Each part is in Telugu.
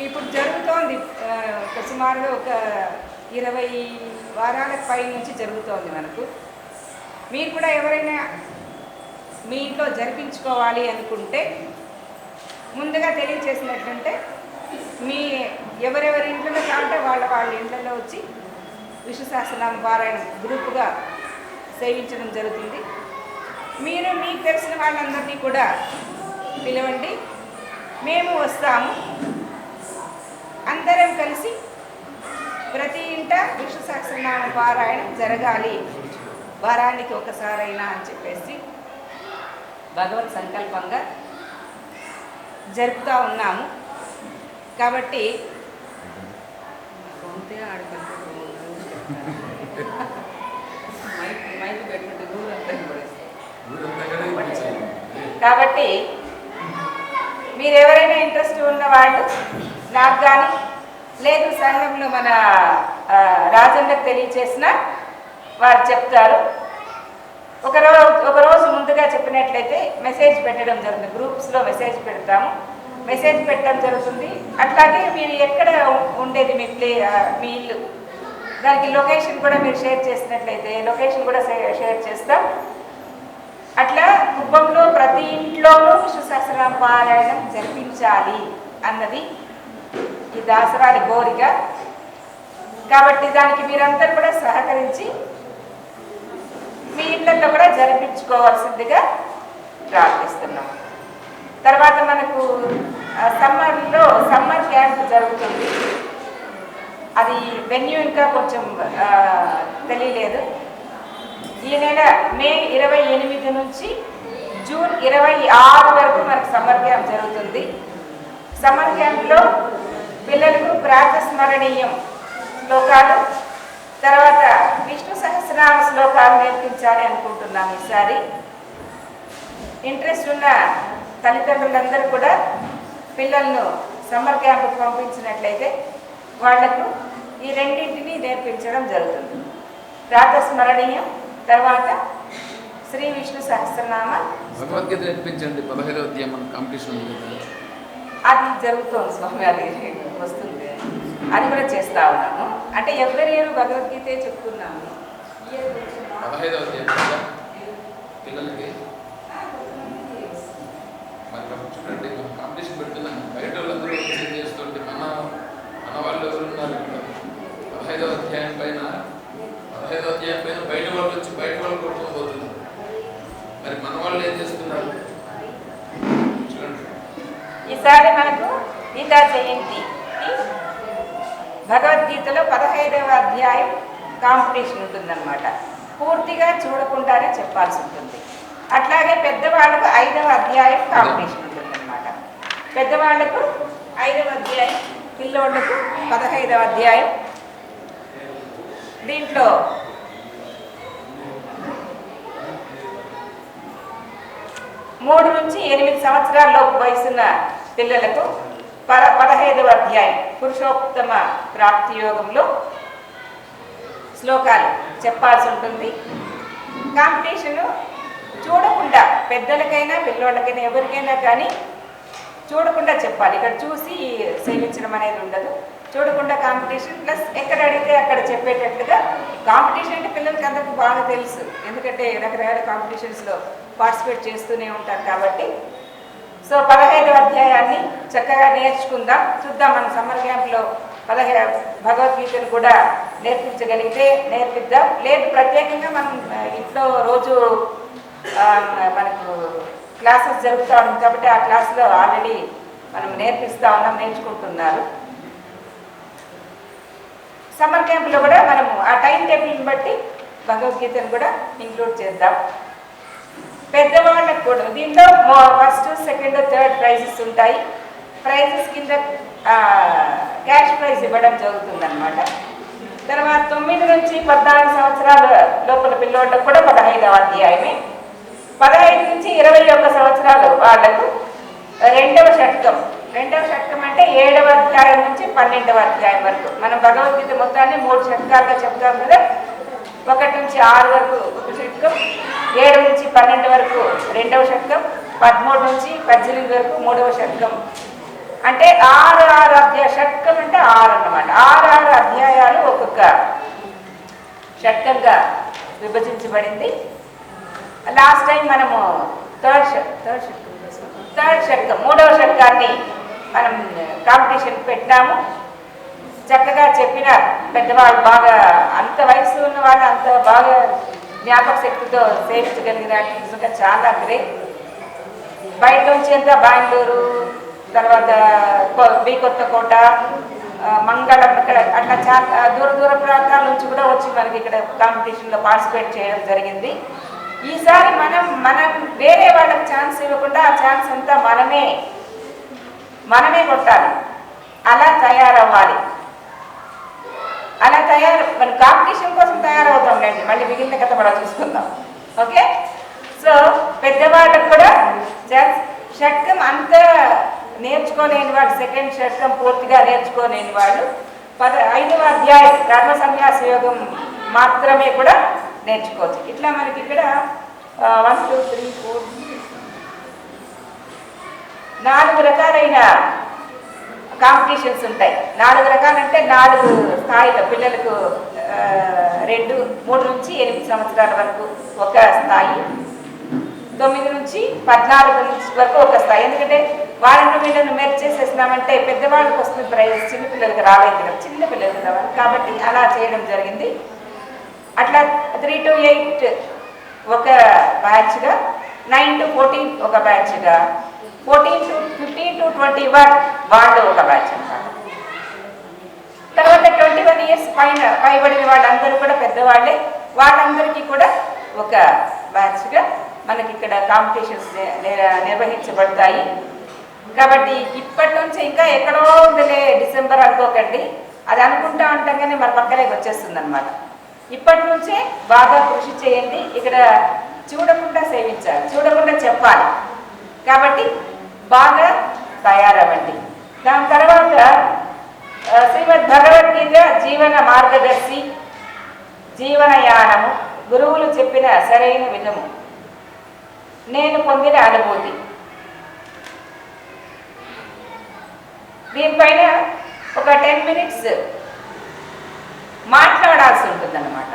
ఇప్పుడు జరుగుతోంది ఒక సుమారుగా ఒక ఇరవై వారాల పై నుంచి జరుగుతోంది మనకు. మీరు కూడా ఎవరైనా మీ ఇంట్లో జరిపించుకోవాలి అనుకుంటే ముందుగా తెలియచేసినట్లంటే మీ ఎవరెవరి ఇంట్లో కావాలంటే వాళ్ళ వాళ్ళ ఇంట్లో వచ్చి విష్ణు సహస్రనామ పారాయణ గ్రూపుగా సేవించడం జరుగుతుంది. మీరు మీకు తెలిసిన వాళ్ళందరినీ కూడా పిలవండి. మేము వస్తాము. అందరం కలిసి ప్రతి ఇంట విష్ణు సహస్రనామ పారాయణం జరగాలి. వారానికి ఒకసారైనా అని చెప్పేసి భగవత్ సంకల్పంగా జరుపుతూ ఉన్నాము. కాబట్టి. కాబట్టి మీరు ఎవరైనా ఇంట్రెస్ట్ ఉన్న వాళ్ళు నాకు కానీ లేదు సంఘంలో మన రాజన్నకు తెలియచేసిన వారు చెప్తారు. ఒక ఒకరోజు ముందుగా చెప్పినట్లయితే మెసేజ్ పెట్టడం జరుగుతుంది. గ్రూప్స్లో మెసేజ్ పెడతాము. మెసేజ్ పెట్టడం జరుగుతుంది. అట్లాగే మీరు ఎక్కడ ఉండేది మీ ప్లే మీ ఇల్లు? దానికి లొకేషన్ కూడా మీరు షేర్ చేసినట్లయితే లొకేషన్ కూడా షేర్ చేస్తాం. అట్లా కుప్పంలో ప్రతి ఇంట్లోనూ విష్ణు పారాయణం జరిపించాలి అన్నది ఈ దాసరాని కోరిక. కాబట్టి దానికి మీరందరూ కూడా సహకరించి మీ ఇళ్ళలో కూడా జరిపించుకోవాల్సిందిగా ప్రార్థిస్తున్నాం. తర్వాత మనకు సమ్మర్లో సమ్మర్ క్యాంప్ జరుగుతుంది. అది వెన్యూ ఇంకా కొంచెం తెలియలేదు. ఈ నెల మే ఇరవై ఎనిమిది నుంచి జూన్ ఇరవై ఆరు వరకు మనకు సమ్మర్ క్యాంప్ జరుగుతుంది. సమ్మర్ క్యాంప్లో పిల్లలకు ప్రాతస్మరణీయం శ్లోకాలు. తర్వాత విష్ణు సహస్రనామ శ్లోకాలు నేర్పించాలి అనుకుంటున్నాం ఈసారి. ఇంట్రెస్ట్ ఉన్న తల్లిదండ్రులందరూ కూడా పిల్లలను సమ్మర్ క్యాంపుకు పంపించినట్లయితే వాళ్ళకు ఈ రెండింటిని నేర్పించడం జరుగుతుంది. ప్రాతస్మరణీయం తర్వాత శ్రీ విష్ణు సహస్రనామ. భగవద్గీత నేర్పించండి పదహైదవ కాంపిటీషన్ ఉంది అది జరుగుతోంది స్వామి అది వస్తుంది. అది కూడా చేస్తూ ఉన్నాము. అంటే ఎవరి భగవద్గీతే చెప్తున్నాము ఈ year కొంచెం బాగా- పదహైదవ అధ్యాయం కదా పిల్లలకి మరి మనం చూడండి మనం కాంపిటీషన్ పెడుతున్నాం బయట వాళ్ళందరూ వచ్చి చేస్తుంటే మన మన వాళ్ళు ఎవరు ఉన్నారు ఇక్కడ పదహైదవ అధ్యాయం పైన పదహైదవ అధ్యాయం పైన బయట వాళ్ళు వచ్చి బయట వాళ్ళు కొట్టుకొని పోతున్నారు మరి మన వాళ్ళు ఏం చేస్తున్నారు చూడండి ఈసారి మనకు గీతా జయంతి భగవద్గీతలో పదహైదవ అధ్యాయం కాంపిటీషన్ ఉంటుందన్నమాట. పూర్తిగా చూడకుండానే చెప్పాల్సి ఉంటుంది. అట్లాగే పెద్దవాళ్ళకు ఐదవ అధ్యాయం కాంపిటీషన్ ఉంటుందన్నమాట. పెద్దవాళ్ళకు ఐదవ అధ్యాయం పిల్లోళ్ళకు పదహైదవ అధ్యాయం. దీంట్లో మూడు నుంచి ఎనిమిది సంవత్సరాల్లోపు వయసున్న పిల్లలకు పద పదహైదవ అధ్యాయం పురుషోత్తమ ప్రాప్తి యోగంలో శ్లోకాలు చెప్పాల్సి ఉంటుంది. కాంపిటీషను చూడకుండా పెద్దలకైనా పిల్లోళ్ళకైనా ఎవరికైనా కానీ చూడకుండా చెప్పాలి. ఇక్కడ చూసి సేవించడం అనేది ఉండదు. చూడకుండా కాంపిటీషన్ ప్లస్ ఎక్కడ అడిగితే అక్కడ చెప్పేటట్లుగా కాంపిటీషన్ అంటే పిల్లలకి అందరికీ బాగా తెలుసు. ఎందుకంటే రకరకాల కాంపిటీషన్స్లో పార్టిసిపేట్ చేస్తూనే ఉంటారు కాబట్టి. సో పదహైదవ అధ్యాయాన్ని చక్కగా నేర్చుకుందాం. చూద్దాం మన సమ్మర్ క్యాంప్లో పదహై భగవద్గీతను కూడా నేర్పించగలిగితే నేర్పిద్దాం. లేదు ప్రత్యేకంగా మనం ఇంట్లో రోజు మనకు క్లాసెస్ జరుగుతూ ఉంటాం కాబట్టి ఆ క్లాస్లో ఆల్రెడీ మనం నేర్పిస్తూ ఉన్నాం నేర్చుకుంటున్నారు. సమ్మర్ క్యాంప్లో కూడా మనము ఆ టైం టేబుల్ని బట్టి భగవద్గీతను కూడా ఇంక్లూడ్ చేద్దాం. పెద్దవాళ్ళకు కూడా దీంట్లో ఫస్ట్ సెకండ్ థర్డ్ ప్రైజెస్ ఉంటాయి. ప్రైజెస్ కింద క్యాష్ ప్రైజ్ ఇవ్వడం జరుగుతుంది అనమాట తర్వాత తొమ్మిది నుంచి పద్నాలుగు సంవత్సరాల లోపల పిల్లోళ్ళకు కూడా పదహైదవ అధ్యాయమే. పదహైదు నుంచి ఇరవై ఒక్క సంవత్సరాలు వాళ్ళకు రెండవ షట్కం. రెండవ షట్కం అంటే ఏడవ అధ్యాయం నుంచి పన్నెండవ అధ్యాయం వరకు. మనం భగవద్గీత మొత్తాన్ని మూడు షట్కాలుగా చెప్తాం కదా. ఒకటి నుంచి ఆరు వరకు ఒక షట్కం ఏడు నుంచి పన్నెండు వరకు రెండవ షట్కం పదమూడు నుంచి పద్దెనిమిది వరకు మూడవ షట్కం. అంటే ఆరు ఆరు అధ్యాయ షట్కం అంటే ఆరు అన్నమాట. ఆరు ఆరు అధ్యాయాలు ఒక్కొక్క షట్కంగా విభజించబడింది. లాస్ట్ టైం మనము థర్డ్ షట్ థర్డ్ షట్కం థర్డ్ షట్కం మూడవ షట్కాన్ని మనం కాంపిటీషన్ పెట్టాము చక్కగా చెప్పిన పెద్దవాళ్ళు బాగా అంత వయసు ఉన్న వాళ్ళు అంత బాగా జ్ఞాపక శక్తితో సేవించగలిగిన చాలా గ్రేట్ బయట నుంచి అంతా బెంగళూరు తర్వాత కొ- బి కొత్తకోట మంగళం ఇక్కడ అట్లా చాలా దూర దూర ప్రాంతాల నుంచి కూడా వచ్చి మనకి ఇక్కడ కాంపిటీషన్లో పార్టిసిపేట్ చేయడం జరిగింది. ఈసారి మనం మనం వేరే వాళ్ళకి ఛాన్స్ ఇవ్వకుండా ఆ ఛాన్స్ అంతా మనమే మనమే కొట్టాలి. అలా తయారవ్వాలి. అలా తయారు మన కాంపిటీషన్ కోసం తయారవుతాం లేండి. మళ్ళీ మిగిలిన కథ మనం చూసుకుందాం. ఓకే? సో పెద్దవాళ్ళకు కూడా జస్ట్ షట్కం అంత నేర్చుకోలేని వాడు సెకండ్ షట్కం పూర్తిగా నేర్చుకోలేని వాళ్ళు పద ఐదవ అధ్యాయం కర్మ సన్యాస యోగం మాత్రమే కూడా నేర్చుకోవచ్చు. ఇట్లా మనకి ఇక్కడ వన్ టూ త్రీ ఫోర్ నాలుగు రకాలైన కాంపిటీషన్స్ ఉంటాయి. నాలుగు రకాలంటే నాలుగు స్థాయిలో పిల్లలకు రెండు మూడు నుంచి ఎనిమిది సంవత్సరాల వరకు ఒక స్థాయి. తొమ్మిది నుంచి పద్నాలుగు నుంచి వరకు ఒక స్థాయి. ఎందుకంటే వాళ్ళని వీళ్ళని మెర్చ్ చేసేసినామంటే పెద్దవాళ్ళకి వస్తుంది ప్రైజ్ చిన్నపిల్లలకి రాలేదు కదా. చిన్నపిల్లలు కదా కాబట్టి అలా చేయడం జరిగింది. అట్లా త్రీ టు ఎయిట్ ఒక బ్యాచ్గా నైన్ టు ఫోర్టీన్ ఒక బ్యాచ్గా fourteen to fifteen to twenty one వాళ్ళు ఒక బ్యాచ్ అన్నమాట. తర్వాత ట్వంటీ వన్ ఇయర్స్ పైన పైబడిన వాళ్ళందరూ కూడా పెద్దవాళ్ళే. వాళ్ళందరికీ కూడా ఒక బ్యాచ్గా మనకి ఇక్కడ కాంపిటీషన్స్ నిర్వహించబడతాయి. కాబట్టి ఇప్పటి నుంచి ఇంకా ఎక్కడో ఉందిలే డిసెంబర్ అనుకోకండి. అది అనుకుంటా ఉంటాం కానీ మన పక్కనే వచ్చేస్తుంది అనమాట ఇప్పటి నుంచే బాగా కృషి చేయండి. ఇక్కడ చూడకుండా సేవించాలి చూడకుండా చెప్పాలి. కాబట్టి బాగా తయారవ్వండి. దాని తర్వాత శ్రీమద్ భగవద్గీత జీవన మార్గదర్శి జీవనయానము గురువులు చెప్పిన సరైన విధము. నేను పొందిన అనుభూతి. దీనిపైన ఒక టెన్ మినిట్స్ మాట్లాడాల్సి ఉంటుందన్నమాట.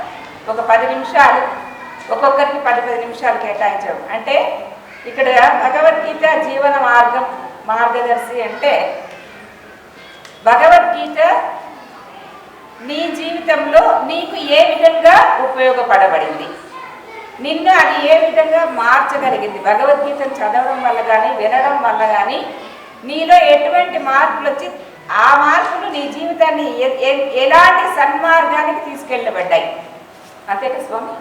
ఒక పది నిమిషాలు ఒక్కొక్కరికి పది పది నిమిషాలు కేటాయించడం. అంటే ఇక్కడ భగవద్గీత జీవన మార్గం మార్గదర్శి అంటే భగవద్గీత నీ జీవితంలో నీకు ఏ విధంగా ఉపయోగపడబడింది? నిన్ను అది ఏ విధంగా మార్చగలిగింది? భగవద్గీతను చదవడం వల్ల కానీ వినడం వల్ల కానీ నీలో ఎటువంటి మార్పులు వచ్చి ఆ మార్పులు నీ జీవితాన్ని ఎ- ఎలాంటి సన్మార్గానికి తీసుకెళ్ళబడ్డాయి? అంతేకా స్వామి?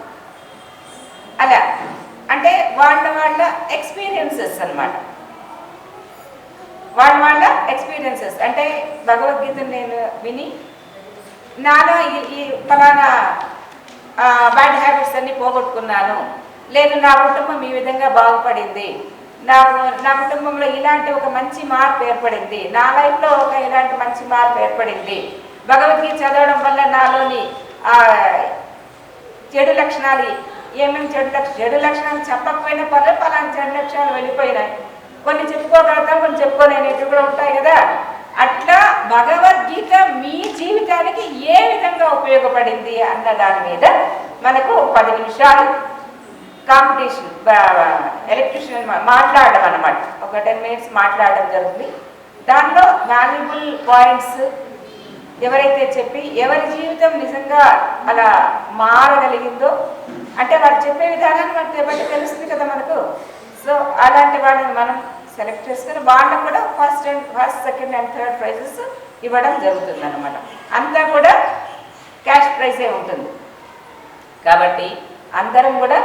అలా. అంటే వాళ్ళ వాళ్ళ ఎక్స్పీరియన్సెస్ అన్నమాట. వాళ్ళ వాళ్ళ ఎక్స్పీరియన్సెస్ అంటే భగవద్గీతను నేను విని నాలో ఈ ఈ ఫలానా బ్యాడ్ హ్యాబిట్స్ అన్ని పోగొట్టుకున్నాను. లేదు నా కుటుంబం ఈ విధంగా బాగుపడింది. నాకు నా కుటుంబంలో ఇలాంటి ఒక మంచి మార్పు ఏర్పడింది. నా లైఫ్లో ఒక ఇలాంటి మంచి మార్పు ఏర్పడింది. భగవద్గీత చదవడం వల్ల నాలోని చెడు లక్షణాలు ఏమేమి చెడు లక్ష చెడు లక్షణాలు చెప్పకపోయినా పర్లేదు పలానా చెడు లక్షణాలు వెళ్ళిపోయినాయి. కొన్ని చెప్పుకోగలుగుతాం కొన్ని చెప్పుకోలేనివి కూడా ఉంటాయి కదా. అట్లా భగవద్గీత మీ జీవితానికి ఏ విధంగా ఉపయోగపడింది అన్న దాని మీద మనకు పది నిమిషాలు కాంపిటీషన్ ఎలక్ట్రిషియన్ మాట్లాడడం అనమాట ఒక టెన్ మినిట్స్ మాట్లాడడం జరుగుతుంది. దానిలో వాల్యుబుల్ పాయింట్స్ ఎవరైతే చెప్పి ఎవరి జీవితం నిజంగా అలా మారగలిగిందో అంటే వారు చెప్పే విధానాన్ని మనకు బట్టి తెలుస్తుంది కదా మనకు? సో అలాంటి వాళ్ళని మనం సెలెక్ట్ చేసుకుని వాళ్ళకు కూడా first and first second and third prizes ఇవ్వడం జరుగుతుంది అనమాట అంతా కూడా క్యాష్ ప్రైజే ఉంటుంది. కాబట్టి అందరం కూడా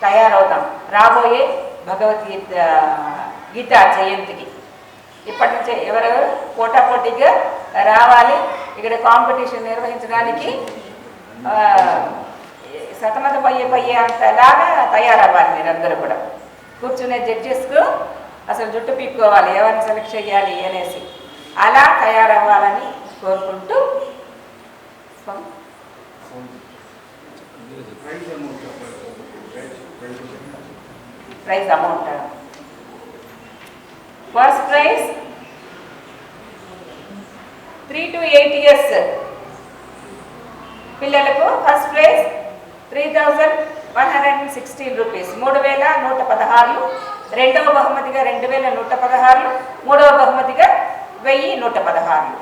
తయారవుతాం. రాబోయే భగవద్గీత గీతా జయంతికి. ఇప్పటి నుంచే ఎవరెవరు పోటాపోటీగా రావాలి ఇక్కడ కాంపిటీషన్ నిర్వహించడానికి ఆ, సతమతం అయ్యే పోయే అంతలాగా తయారవ్వాలి మీరందరూ కూడా. కూర్చునే జడ్జెస్కు అసలు జుట్టు పీక్కోవాలి ఎవరిని సెలెక్ట్ చేయాలి అనేసి అలా తయారవ్వాలని కోరుకుంటూ prize amount first prize three to eight years పిల్లలకు first prize three thousand one hundred and sixteen rupees మూడు వేల నూట పదహారులు రెండవ బహుమతిగా రెండు వేల నూట పదహారులు మూడవ బహుమతిగా వెయ్యి నూట పదహారులు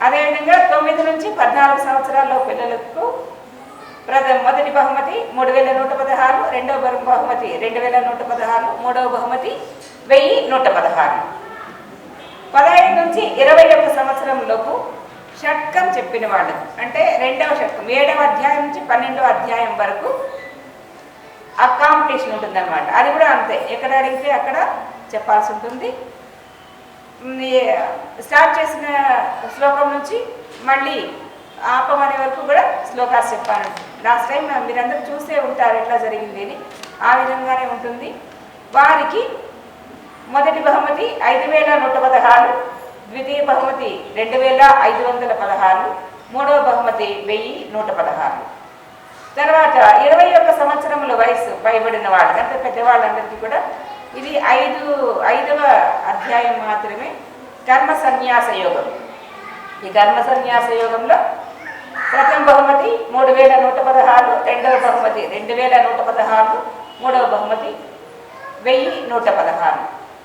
అదేవిధంగా తొమ్మిది నుంచి పద్నాలుగు సంవత్సరాల్లో పిల్లలకు ప్రథ మొదటి బహుమతి మూడు వేల నూట పదహారు రెండవ బహుమతి రెండు వేల నూట పదహారు మూడవ బహుమతి వెయ్యి నూట పదహారు. పదహైదు నుంచి ఇరవై ఒక్క సంవత్సరంలోపు షట్కం చెప్పిన వాళ్ళు. అంటే రెండవ షట్కం ఏడవ అధ్యాయం నుంచి పన్నెండవ అధ్యాయం వరకు ఆ కాంపిటీషన్ ఉంటుందన్నమాట. అది కూడా అంతే. ఎక్కడ అడిగితే అక్కడ చెప్పాల్సి ఉంటుంది. స్టార్ట్ చేసిన శ్లోకం నుంచి మళ్ళీ ఆపమనే వరకు కూడా శ్లోకాలు చెప్పాను లాస్ట్ టైం మీరందరూ చూసే ఉంటారు ఎట్లా జరిగింది అని. ఆ విధంగానే ఉంటుంది. వారికి మొదటి బహుమతి ఐదు వేల నూట పదహారు ద్వితీయ బహుమతి రెండు వేల ఐదు వందల పదహారు మూడవ బహుమతి వెయ్యి నూట పదహారు. తర్వాత ఇరవై ఒక్క సంవత్సరముల వయసు పైబడిన వాళ్ళు అంటే పెద్దవాళ్ళందరికీ కూడా ఇది ఐదు ఐదవ అధ్యాయం మాత్రమే కర్మ సన్యాస యోగం. ఈ కర్మ సన్యాస యోగంలో ప్రథమ బహుమతి మూడు వేల నూట పదహారు రెండవ బహుమతి రెండు వేల నూట పదహారు మూడవ బహుమతి వెయ్యి నూట పదహారు.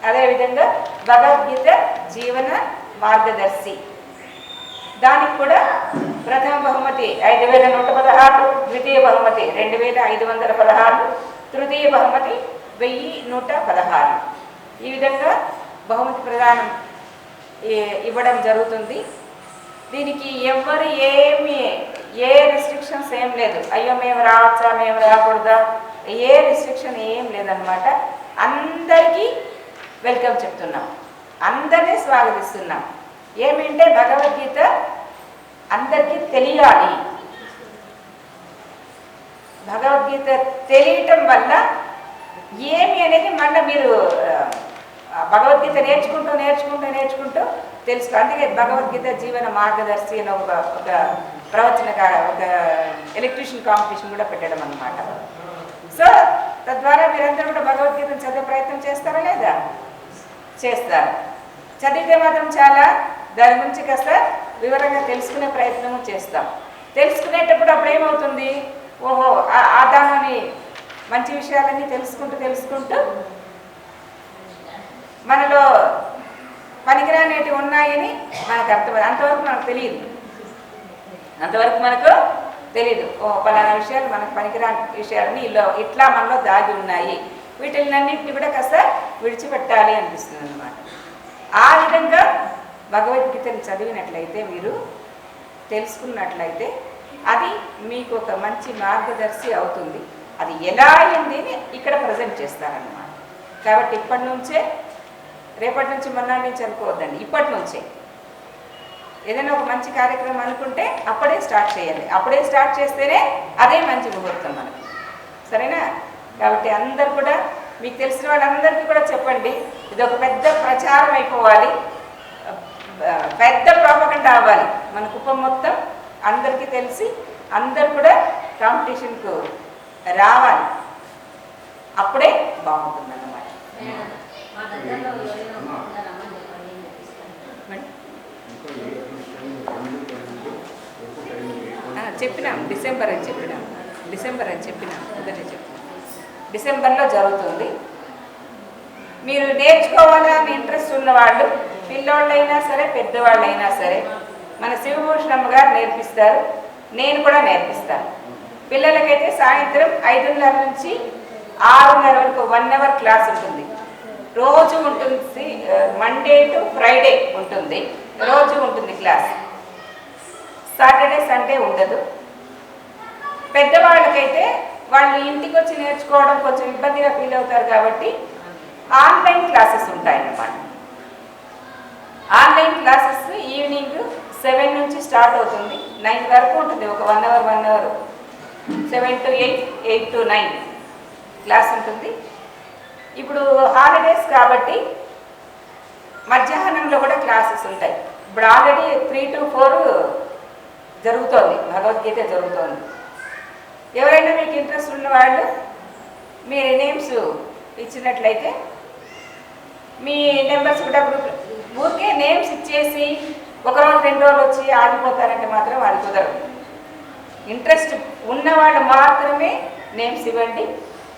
అదేవిధంగా భగవద్గీత జీవన మార్గదర్శి. దానికి కూడా ప్రథమ బహుమతి ఐదు వేల నూట పదహారు ద్వితీయ బహుమతి రెండు వేల ఐదు వందల పదహారు తృతీయ బహుమతి వెయ్యి నూట పదహారు. ఈ విధంగా బహుమతి ప్రదానం ఇవ్వడం జరుగుతుంది. దీనికి ఎవ్వరు ఏమి ఏ రిస్ట్రిక్షన్స్ ఏం లేదు. అయ్యో మేము రావచ్చా మేము రాకూడదా? ఏ రిస్ట్రిక్షన్ ఏం లేదనమాట అందరికీ వెల్కమ్ చెప్తున్నాం. అందరినీ స్వాగతిస్తున్నాం. ఏమంటే భగవద్గీత అందరికీ తెలియాలి. భగవద్గీత తెలియటం వల్ల ఏమి అనేది మళ్ళీ మీరు భగవద్గీత నేర్చుకుంటూ నేర్చుకుంటూ నేర్చుకుంటూ తెలుసుకో అందుకే భగవద్గీత జీవన మార్గదర్శి అని ఒక ఒక ప్రవచన ఒక ఎలక్ట్రిషియన్ కాంపిటీషన్ కూడా పెట్టడం అన్నమాట. సో తద్వారా మీరందరూ కూడా భగవద్గీతను చదివే ప్రయత్నం చేస్తారా లేదా? చేస్తారు. చదివితే మాత్రం చాలా దాని గురించి కాస్త వివరంగా తెలుసుకునే ప్రయత్నం చేస్తాం. తెలుసుకునేటప్పుడు అప్పుడు ఏమవుతుంది? ఓహో ఆ- దానిని మంచి విషయాలన్నీ తెలుసుకుంటూ తెలుసుకుంటూ మనలో పనికిరానేటివి ఉన్నాయని మనకు అర్థం అంతవరకు మనకు తెలియదు. అంతవరకు మనకు తెలియదు ఓ పలానా విషయాలు మనకు పనికిరాని విషయాలని ఇలా ఇట్లా మనలో దాగి ఉన్నాయి. వీటిలన్నింటినీ కూడా కాస్త విడిచిపెట్టాలి అనిపిస్తుంది అనమాట ఆ విధంగా భగవద్గీతను చదివినట్లయితే మీరు తెలుసుకున్నట్లయితే అది మీకు ఒక మంచి మార్గదర్శి అవుతుంది. అది ఎలా అయింది ఇక్కడ ప్రజెంట్ చేస్తారనమాట కాబట్టి ఇప్పటి నుంచే రేపటి నుంచి మొన్నటి నుంచి అనుకోవద్దండి. ఇప్పటి నుంచే. ఏదైనా ఒక మంచి కార్యక్రమం అనుకుంటే అప్పుడే స్టార్ట్ చేయాలి అప్పుడే స్టార్ట్ చేస్తేనే అదే మంచి ముహూర్తం మనకు. సరేనా? కాబట్టి అందరు కూడా మీకు తెలిసిన వాళ్ళందరికీ కూడా చెప్పండి. ఇది ఒక పెద్ద ప్రచారం అయిపోవాలి. పెద్ద ప్రాపకంట అవ్వాలి. మన కుప్పం మొత్తం అందరికీ తెలిసి అందరు కూడా కాంపిటీషన్కు రావాలి. అప్పుడే బాగుంటుంది అన్నమాట చెప్పినాం. డిసెంబర్ అని చెప్పినాం. డిసెంబర్ అని చెప్పినాం. మొదటి చెప్పినాం. డిసెంబర్లో జరుగుతుంది. మీరు నేర్చుకోవాలని ఇంట్రెస్ట్ ఉన్నవాళ్ళు పిల్లోళ్ళైనా సరే పెద్దవాళ్ళైనా సరే మన శివభూషణమ్మ గారు నేర్పిస్తారు. నేను కూడా నేర్పిస్తాను. పిల్లలకైతే సాయంత్రం ఐదున్నర నుంచి ఆరున్నర వరకు వన్ అవర్ క్లాస్ ఉంటుంది. రోజు ఉంటుంది మండే టు ఫ్రైడే ఉంటుంది. రోజు ఉంటుంది క్లాస్ సాటర్డే సండే ఉండదు. పెద్దవాళ్ళకైతే వాళ్ళు ఇంటికి వచ్చి నేర్చుకోవడం కొంచెం ఇబ్బందిగా ఫీల్ అవుతారు కాబట్టి ఆన్లైన్ క్లాసెస్ ఉంటాయన్నమాట. ఆన్లైన్ క్లాసెస్ ఈవినింగ్ సెవెన్ నుంచి స్టార్ట్ అవుతుంది. నైన్ వరకు ఉంటుంది. ఒక one hour one hour. Seven to eight eight to nine class ఉంటుంది. ఇప్పుడు హాలిడేస్ కాబట్టి మధ్యాహ్నంలో కూడా క్లాసెస్ ఉంటాయి. ఇప్పుడు ఆల్రెడీ త్రీ టు ఫోర్ జరుగుతోంది. భగవద్గీత జరుగుతోంది. ఎవరైనా మీకు ఇంట్రెస్ట్ ఉన్న వాళ్ళు మీ నేమ్స్ ఇచ్చినట్లయితే మీ నెంబర్స్ కూడా గ్రూప్ ఇచ్చేసి ఒక రోజు రెండు రోజులు వచ్చి ఆగిపోతారంటే మాత్రం అది కుదరదు. ఇంట్రెస్ట్ ఉన్నవాళ్ళు మాత్రమే నేమ్స్ ఇవ్వండి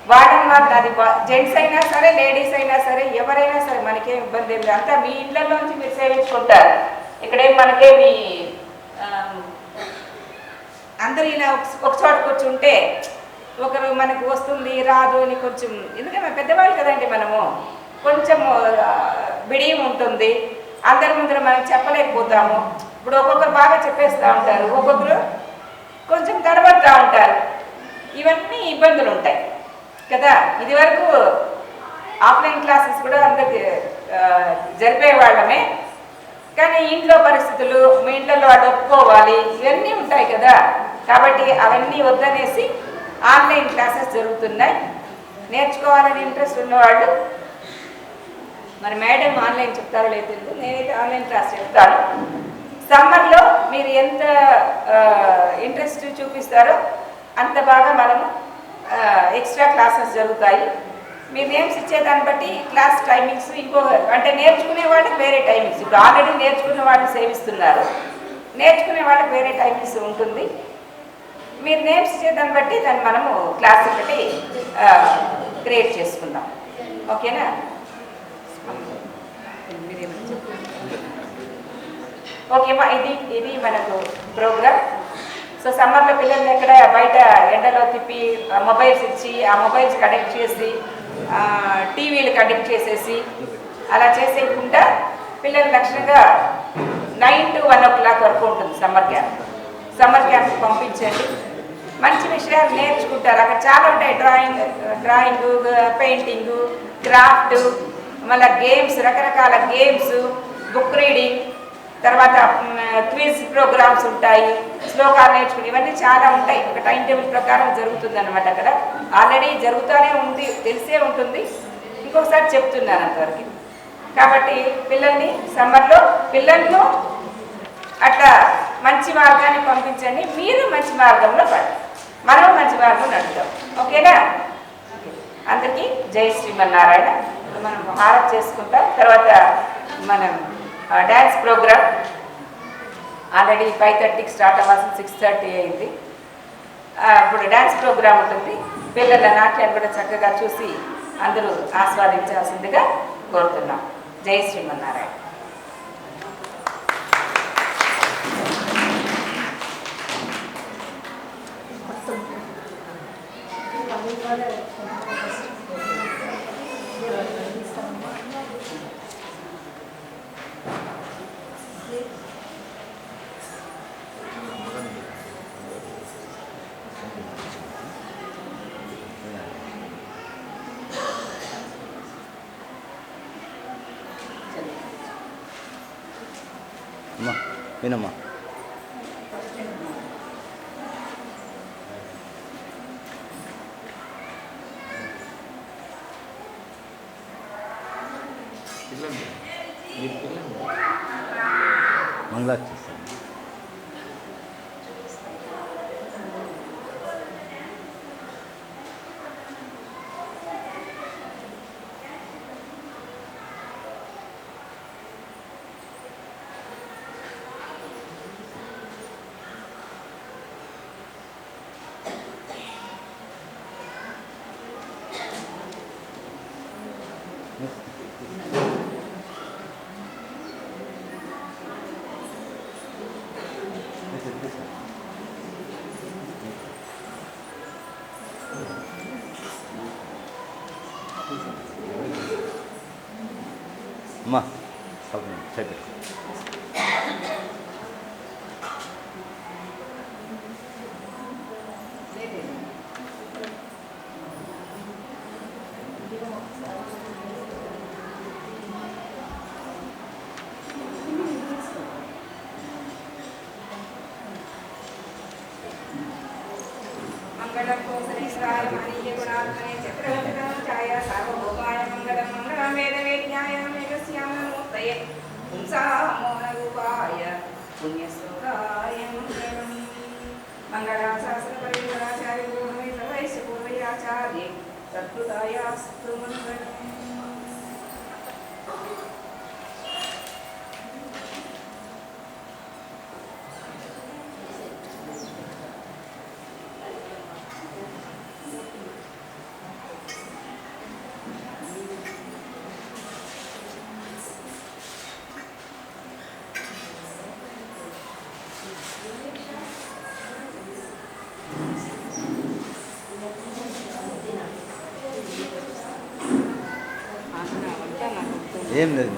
వాళ్ళని మాత్రం అది జెంట్స్ అయినా సరే లేడీస్ అయినా సరే ఎవరైనా సరే మనకేం ఇబ్బంది ఏం లేదు. అంతా మీ ఇళ్ళలోంచి మీరు సేవించుకుంటారు. ఇక్కడేం మనకేమి అందరూ ఇలా ఒక- చోట కూర్చుంటే ఒకరు మనకు వస్తుంది రాదు అని కొంచెం ఎందుకంటే పెద్దవాళ్ళు కదండి మనము. కొంచెం బిడియం ఉంటుంది. అందరి ముందర మనం చెప్పలేకపోతాము. ఇప్పుడు ఒక్కొక్కరు బాగా చెప్పేస్తూ ఉంటారు ఒక్కొక్కరు కొంచెం గడబడుతూ ఉంటారు. ఇవన్నీ ఇబ్బందులు ఉంటాయి కదా? ఇది వరకు ఆఫ్లైన్ క్లాసెస్ కూడా అందరికి జరిపేవాళ్ళమే. వాళ్ళమే కానీ ఇంట్లో పరిస్థితులు మీ ఇంట్లో వాళ్ళు ఒప్పుకోవాలి ఇవన్నీ ఉంటాయి కదా? కాబట్టి అవన్నీ వద్దనేసి ఆన్లైన్ క్లాసెస్ జరుగుతున్నాయి. నేర్చుకోవాలని ఇంట్రెస్ట్ ఉన్నవాళ్ళు మరి మేడం ఆన్లైన్ చెప్తారో లేదు తెలియదు. నేనైతే ఆన్లైన్ క్లాస్ చెప్తాను. సమ్మర్లో మీరు ఎంత ఇంట్రెస్ట్ చూపిస్తారో అంత బాగా మనము ఎక్స్ట్రా క్లాసెస్ జరుగుతాయి. మీరు నేమ్స్ ఇచ్చేదాన్ని బట్టి క్లాస్ టైమింగ్స్ ఇంకో అంటే నేర్చుకునే వాళ్ళకి వేరే టైమింగ్స్ ఇప్పుడు ఆల్రెడీ నేర్చుకున్న వాళ్ళు సేవిస్తున్నారు. నేర్చుకునే వాళ్ళకి వేరే టైమింగ్స్ ఉంటుంది. మీరు నేమ్స్ ఇచ్చేదాన్ని బట్టి దాన్ని మనము క్లాస్ ఒకటి క్రియేట్ చేసుకుందాం. ఓకేనా మీరేమైనా చెప్పండి. ఓకేమా ఇది ఇది మనకు ప్రోగ్రామ్. సో సమ్మర్లో పిల్లల్ని ఎక్కడ బయట ఎండలో తిప్పి ఆ మొబైల్స్ ఇచ్చి ఆ మొబైల్స్ కనెక్ట్ చేసి టీవీలు కనెక్ట్ చేసేసి అలా చేసేయకుండా పిల్లలు లక్షణంగా nine to one o'clock వరకు ఉంటుంది సమ్మర్ క్యాంప్. సమ్మర్ క్యాంప్ పంపించండి. మంచి విషయాలు నేర్చుకుంటారు. అక్కడ చాలా ఉంటాయి. డ్రాయింగ్ డ్రాయింగ్ పెయింటింగ్ క్రాఫ్ట్ మళ్ళీ గేమ్స్ రకరకాల గేమ్స్ బుక్ రీడింగ్. తర్వాత క్విజ్ ప్రోగ్రామ్స్ ఉంటాయి శ్లోకాలు నేర్చుకుని ఇవన్నీ చాలా ఉంటాయి. ఒక టైం టేబుల్ ప్రకారం జరుగుతుంది అనమాట అక్కడ. ఆల్రెడీ జరుగుతూనే ఉంది తెలిసే ఉంటుంది. ఇంకొకసారి చెప్తున్నాను అంతవరకు. కాబట్టి పిల్లల్ని సమ్మర్లో పిల్లలను అట్లా మంచి మార్గాన్ని పంపించండి. మీరు మంచి మార్గంలో పడండి మనం మంచి మార్గంలో నడుద్దాం ఓకేనా? అందరికీ జై శ్రీమన్నారాయణ. మనం హారత్ చేసుకుంటాం. తర్వాత మనం డ్యాన్స్ ప్రోగ్రామ్ ఆల్రెడీ ఫైవ్ థర్టీకి స్టార్ట్ అవ్వాల్సింది సిక్స్ థర్టీ అయింది. ఇప్పుడు డ్యాన్స్ ప్రోగ్రామ్ ఉంటుంది. పిల్లల నాట్యాన్ని కూడా చక్కగా చూసి అందరూ ఆస్వాదించాల్సిందిగా కోరుతున్నాం. జై శ్రీమన్నారాయణ. அம்மா வேணும்மா மங்களாச்சு మీరు పిల్లలు మంగళ చేస్తాను అమ్మా చెప్పండి మంగళం కోసలేశ్వరాయ మహనీయ గుణాత్మనే చక్రవర్తిరాజాయ సార్వభౌమాయ మంగళం మంగళం వేద వేద్యాయ మేఘస్యామూర్తయే పుంసామోహరూపాయ పుణ్యశ్లోకాయ మంగళం మంగళాశాస్త్ర పరివరాచార్య సత్కృతాయాస్తు మంగళం ఏం లేదు